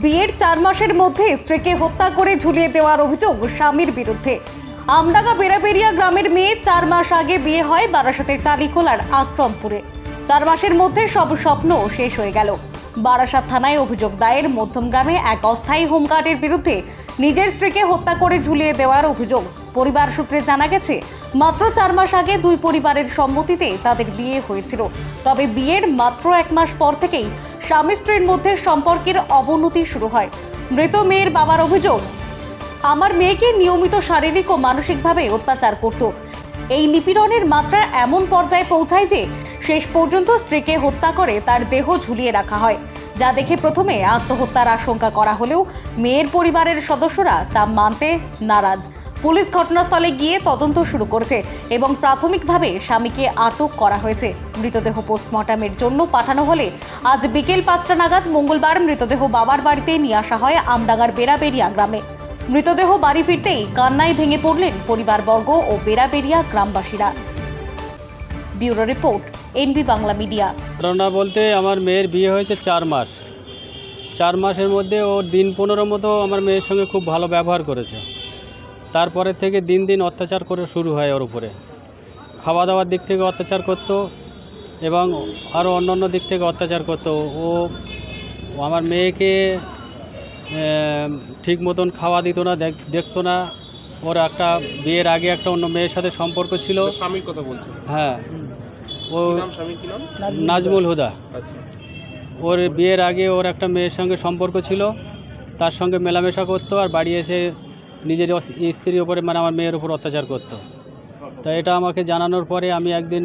বিয়ের চার মাসের মধ্যে স্ত্রীকে হত্যা করে ঝুলিয়ে দেওয়ার অভিযোগ স্বামীর বিরুদ্ধে। আমডাঙ্গা বেড়াবেড়িয়া গ্রামের মেয়ে চার মাস আগে বিয়ে হয় বারাসাতের টালিখোলার আক্রমপুরে। চার মাসের মধ্যে সব স্বপ্ন শেষ হয়ে গেল। বারাসাত থানায় অভিযোগ দায়ের মধ্যমগ্রামে এক অস্থায়ী হোমগার্ডের বিরুদ্ধে নিজের স্ত্রীকে হত্যা করে ঝুলিয়ে দেওয়ার অভিযোগ। পরিবার সূত্রে জানা গেছে, মাত্র চার মাস আগে দুই পরিবারের সম্মতিতে তাদের বিয়ে হয়েছিল। তবে বিয়ের মাত্র এক মাস পর থেকেই স্বামী স্ত্রীর মধ্যে সম্পর্কের অবনতি শুরু হয়। মৃত মেয়ের বাবার অভিযোগ, আমার মেয়েকে নিয়মিত শারীরিক ও মানসিকভাবে অত্যাচার করত। এই নিপীড়নের মাত্রা এমন পর্যায়ে পৌঁছায় যে শেষ পর্যন্ত স্ত্রীকে হত্যা করে তার দেহ ঝুলিয়ে রাখা হয়। যা দেখে প্রথমে আত্মহত্যার আশঙ্কা করা হলেও মেয়ের পরিবারের সদস্যরা তা মানতে নারাজ। পুলিশ ঘটনাস্থলে গিয়ে তদন্ত শুরু করেছে এবং প্রাথমিকভাবে স্বামীকে আটক করা হয়েছে। মৃতদেহ পোস্টমর্টমের জন্য পাঠানো হলে আজ বিকেল পাঁচটা নাগাদ মঙ্গলবার মৃতদেহ বাবার বাড়িতে নিয়ে আসা হয় আমডাঙ্গার বেড়াবেড়িয়া গ্রামে। মৃতদেহ বাড়ি ফিরতেই কান্নায় ভেঙে পড়লেন পরিবারবর্গ ও বেড়াবেড়িয়া গ্রামবাসীরা। Bureau report, NB Bangla media. ঘটনা বলতে আমার মেয়ের বিয়ে হয়েছে চার মাস। চার মাসের মধ্যে ও দিন পনেরো মতো আমার মেয়ের সঙ্গে খুব ভালো ব্যবহার করেছে। তারপরে থেকে দিন দিন অত্যাচার করে শুরু হয় ওর উপরে। খাওয়া দাওয়ার দিক থেকে অত্যাচার করতো এবং আরও অন্য অন্য দিক থেকে অত্যাচার করতো। ও আমার মেয়েকে ঠিক মতন খাওয়া দিত না দেখ- দেখতো না। ওর একটা বিয়ের আগে একটা অন্য মেয়ের সাথে সম্পর্ক ছিল। স্বামীর কথা বলছেন? হ্যাঁ। ও নাজমুল হুদা। আচ্ছা। ওর বিয়ের আগে ওর একটা মেয়ের সঙ্গে সম্পর্ক ছিল। তার সঙ্গে মেলামেশা করতো আর বাড়ি এসে নিজের স্ত্রীর ওপরে মানে আমার মেয়ের ওপর অত্যাচার করতো। তা এটা আমাকে জানানোর পরে আমি একদিন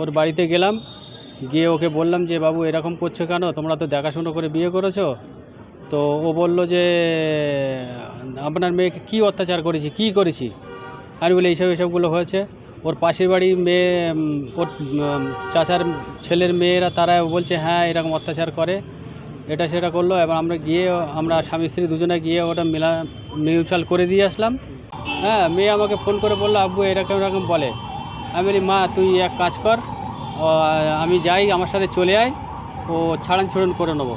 ওর বাড়িতে গেলাম। গিয়ে ওকে বললাম যে, বাবু, এরকম করছ কেন? তোমরা তো দেখাশুনো করে বিয়ে করেছ। তো ও বলল যে, আপনার মেয়েকে কী অত্যাচার করেছি? কী করেছি? আমি বলি, এইসব, এইসবগুলো হয়েছে। ওর পাশের বাড়ির মেয়ে ওর চাচার ছেলের মেয়েরা তারা বলছে হ্যাঁ এরকম অত্যাচার করে। এটা সেটা করল, এবার আমরা গিয়ে, আমরা স্বামী স্ত্রী দুজনে গিয়ে ওটা মিলা মিউচুয়াল করে দিয়ে আসলাম। হ্যাঁ মেয়ে আমাকে ফোন করে বলল, আব্বু এরকম এরকম বলে? আমি বলি, মা, তুই এক কাজ কর আমি যাই, আমার সাথে চলে আয়, ও ছাড়ান ছুড়ন করে নেব।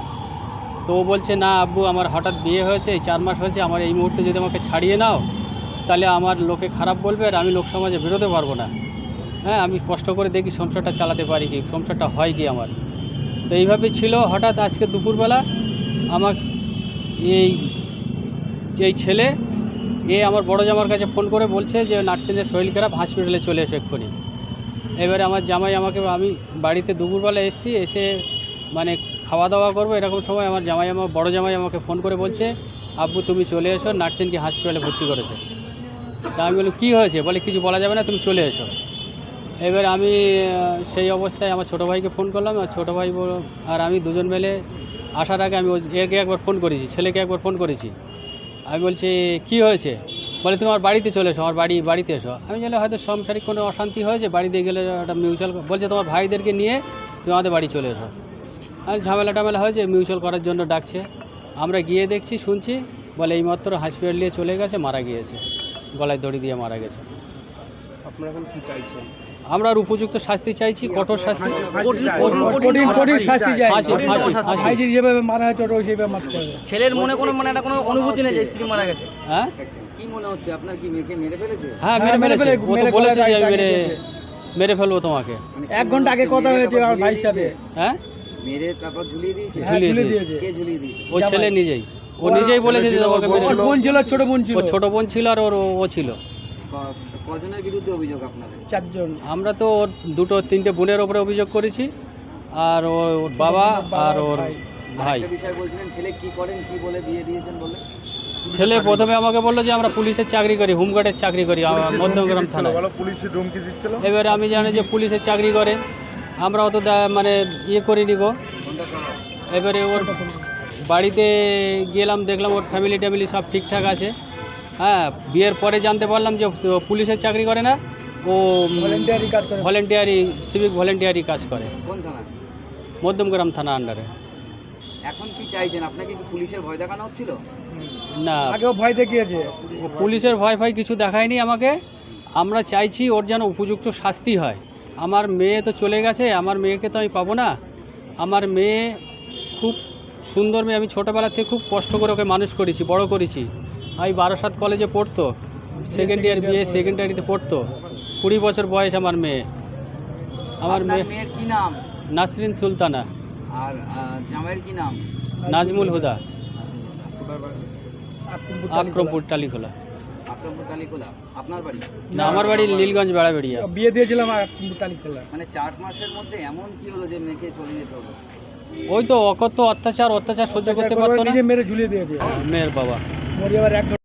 তো ও বলছে, না, আব্বু, আমার হঠাৎ বিয়ে হয়েছে, এই চার মাস হয়েছে, আমার এই মুহূর্তে যদি আমাকে ছাড়িয়ে নাও, তাহলে আমার লোকে খারাপ বলবে আর আমি লোক সমাজে বেরোতে পারব না। হ্যাঁ আমি কষ্ট করে দেখি, সংসারটা চালাতে পারি কি? সংসারটা হয় কি আমার? তো এইভাবে ছিল হঠাৎ আজকে দুপুরবেলা আমার এই এই ছেলে, এ আমার বড় জামার কাছে ফোন করে বলছে যে নার্সিংয়ের শরীর খারাপ হসপিটালে চলে এসো এক্ষুনি। এবারে আমার জামাই আমাকে, আমি বাড়িতে দুপুরবেলা এসেছি, এসে মানে খাওয়া দাওয়া করব এরকম সময় আমার জামাই আমার বড় জামাই আমাকে ফোন করে বলছে, আব্বু, তুমি চলে এসো, নার্সিংকে হসপিটালে ভর্তি করেছে। তা আমি বলি কী হয়েছে? বলে, কিছু বলা যাবে না, তুমি চলে এসো। এবার আমি সেই অবস্থায় আমার ছোটো ভাইকে ফোন করলাম, আর ছোটো ভাই আর আমি দুজন মিলে আসার আগে আমি একে একবার ফোন করেছি, ছেলেকে একবার ফোন করেছি। আমি বলছি, কি হয়েছে? বলে, তুমি আমার বাড়িতে চলে এসো, আমার বাড়ি, বাড়িতে এসো। আমি জানি হয়তো সাংসারিক কোনো অশান্তি হয়েছে, বাড়িতে গেলে একটা মিউচুয়াল বলছে, তোমার ভাইদেরকে নিয়ে তুমি আমাদের বাড়ি চলে এসো। আর ঝামেলা টামেলা হয়েছে মিউচুয়াল করার জন্য ডাকছে। আমরা গিয়ে দেখছি, শুনছি, বলে, এইমাত্র হসপিটাল নিয়ে চলে গেছে, মারা গিয়েছে। গলায় দড়ি দিয়ে মারা গেছে। আপনারা এখন কি চাইছেন? আমরা আর উপযুক্ত শাস্তি চাইছি কঠোর শাস্তি। কঠিন কঠিন শাস্তি যেভাবে মারা হয়েছে সেভাবে মারতে হবে। ছেলের মনে কোনো মানে একটা কোনো অনুভূতি নেই যে স্ত্রী মারা গেছে। হ্যাঁ? কি মনে হচ্ছে? আপনার কি মেয়েকে মেরে ফেলেছে? হ্যাঁ হ্যাঁ, মেরে ফেলেছে। ফেলে- ও তো মেরে বলেছে যে মেরে মেরে ফেলব তোমাকে। এক ঘণ্টা আগে কথা হয়েছে আমার ভাইয়ের সাথে হ্যাঁ? মেরে তারপর ঝুলিয়ে দিয়েছে? হ্যাঁ, ঝুলিয়ে দিয়েছে। দিয়েছে। কে ঝুলিয়ে দিয়েছে? ও ছেলে নিজেই। ও নিজেই বলেছে যে তোমাকে মেরে বোন ছিল ছোট বোন ছিল। ও ছোট বোন ছিল আর ওর ও ছিল। কজনের বিরুদ্ধে অভিযোগ আপনাদের? চারজন। আমরা তো ওর দুটো তিনটে বোনের ওপরে অভিযোগ করেছি। আর ওর ওর বাবা আর ওর ভাই। বিষয় বলছিলেন ছেলে কি করেন কি বলে বিয়ে দিয়েছেন বলে? ছেলে প্রথমে আমাকে বলল যে আমরা পুলিশের চাকরি করি হোমগার্ডের চাকরি করি আমার মধ্যমগ্রাম থানায়। পুলিশের ধমকি দিচ্ছিল? এবারে আমি জানি যে পুলিশের চাকরি করে। আমরা অত মানে ইয়ে করিনি গো। এবারে ওর বাড়িতে গেলাম দেখলাম ওর ফ্যামিলি ট্যামিলি সব ঠিকঠাক আছে। হ্যাঁ বিয়ের পরে জানতে পারলাম যে পুলিশের চাকরি করে না ও ভলেন্টিয়ারি কাজ করে। ভলেন্টিয়ারি সিভিক ভলেন্টিয়ারি কাজ করে। কোন থানা মধ্যমগ্রাম থানা আন্ডারে এখন কি চাইছেন? আপনাকে কি পুলিশের ভয় দেখানো হচ্ছিল? না। আগেও ভয় দেখিয়েছে। পুলিশের ভয় ভয় কিছু দেখায়নি আমাকে। আমরা চাইছি ওর যেন উপযুক্ত শাস্তি হয়। আমার মেয়ে তো চলে গেছে আমার মেয়েকে তো আমি পাবো না। আমার মেয়ে খুব সুন্দর মেয়ে আমি ছোটোবেলা থেকে খুব কষ্ট করে ওকে মানুষ করেছি বড় করেছি। আমি বারাসাত কলেজে পড়তো সেকেন্ড ইয়ার বিয়ে সেকেন্ড ইয়ারিতে পড়তো। কুড়ি বছর বয়স আমার মেয়ে। আমার মেয়ে মেয়ের কি নাম? নাসরিন সুলতানা। আর জামাইয়ের কি নাম? নাজমুল হুদা। আক্রমপুর আক্রমপুর টালিখোলা। আপনার বাড়ি? না আমার বাড়ি নীলগঞ্জ বেড়াবেড়িয়া। বিয়ে দিয়েছিলাম মানে চার মাসের মধ্যে এমন কি হলো যে মেয়েকে চলে যেতে হলো ওই তো অকথ্য অত্যাচার অত্যাচার সহ্য করতে পারতো না। মেরে ঝুলিয়ে দিয়েছে। মেয়ের বাবা। আবার এক